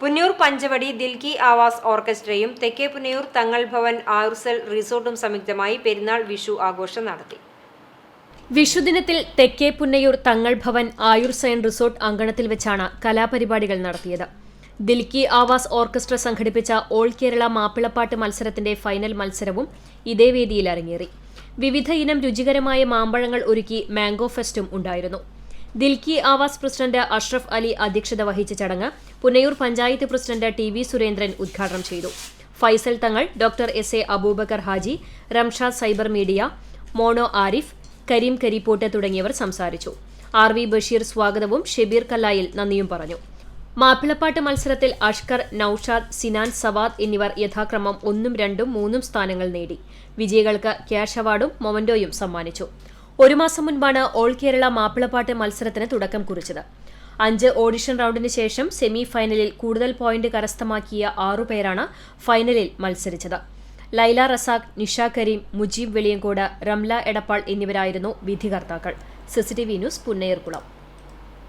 പുന്നൂർ പഞ്ചവടി ദിൽകി ആവാസ് ഓർക്കസ്ട്രയും തെക്കേ പുന്നയൂർ തങ്ങൾ ഭവൻ ആയുർസൽ റിസോർട്ടും സംയുക്തമായി പെരുന്നാൾ വിഷു ആഘോഷം നടത്തി. വിഷുദിനത്തിൽ തെക്കേ പുന്നയൂർ തങ്ങൾ ഭവൻ ആയുർ സയൻ റിസോർട്ട് അങ്കണത്തിൽ വെച്ചാണ് കലാപരിപാടികൾ നടത്തിയത്. ദിൽക്കി ആവാസ് ഓർക്കസ്ട്ര സംഘടിപ്പിച്ച ഓൾ കേരള മാപ്പിളപ്പാട്ട് മത്സരത്തിന്റെ ഫൈനൽ മത്സരവും ഇതേ വേദിയിൽ അരങ്ങേറി. വിവിധ ഇനം രുചികരമായ മാമ്പഴങ്ങൾ ഒരുക്കി മാംഗോ ഫെസ്റ്റും ഉണ്ടായിരുന്നു. ദിൽക്കി ആവാസ് പ്രസിഡന്റ് അഷ്റഫ് അലി അധ്യക്ഷത വഹിച്ച ചടങ്ങ് Punnayur panchayat president T V Surendran ഉദ്ഘാടനം ചെയ്തു. Faisal Thangal doctor S A Aboobacker Haji Ramshad cyber media mono Arif Kareem Karippot തുടങ്ങിയവർ സംസാരിച്ചു. ആർ വി ബഷീർ സ്വാഗതവും ഷെബീർ കല്ലായിൽ നന്ദിയും പറഞ്ഞു. മാപ്പിളപ്പാട്ട് മത്സരത്തിൽ അഷ്കർ നൌഷാദ് സിനാൻ സവാദ് എന്നിവർ യഥാക്രമം ഒന്നും രണ്ടും മൂന്നും സ്ഥാനങ്ങൾ നേടി. വിജയികൾക്ക് ക്യാഷ് അവാർഡും മൊമന്റോയും സമ്മാനിച്ചു. ഒരു മാസം മുൻപാണ് ഓൾ കേരള മാപ്പിളപ്പാട്ട് മത്സരത്തിന് തുടക്കം കുറിച്ചത്. അഞ്ച് ഓഡിഷൻ റൗണ്ടിന് ശേഷം സെമി ഫൈനലിൽ കൂടുതൽ പോയിന്റ് കരസ്ഥമാക്കിയ ആറുപേരാണ് ഫൈനലിൽ മത്സരിച്ചത്. ലൈല റസാഖ് നിഷ കരീം മുജീബ് വെളിയങ്കോട് റംല എടപ്പാൾ എന്നിവരായിരുന്നു വിധികർത്താക്കൾ. CCTV news Punnayurkulam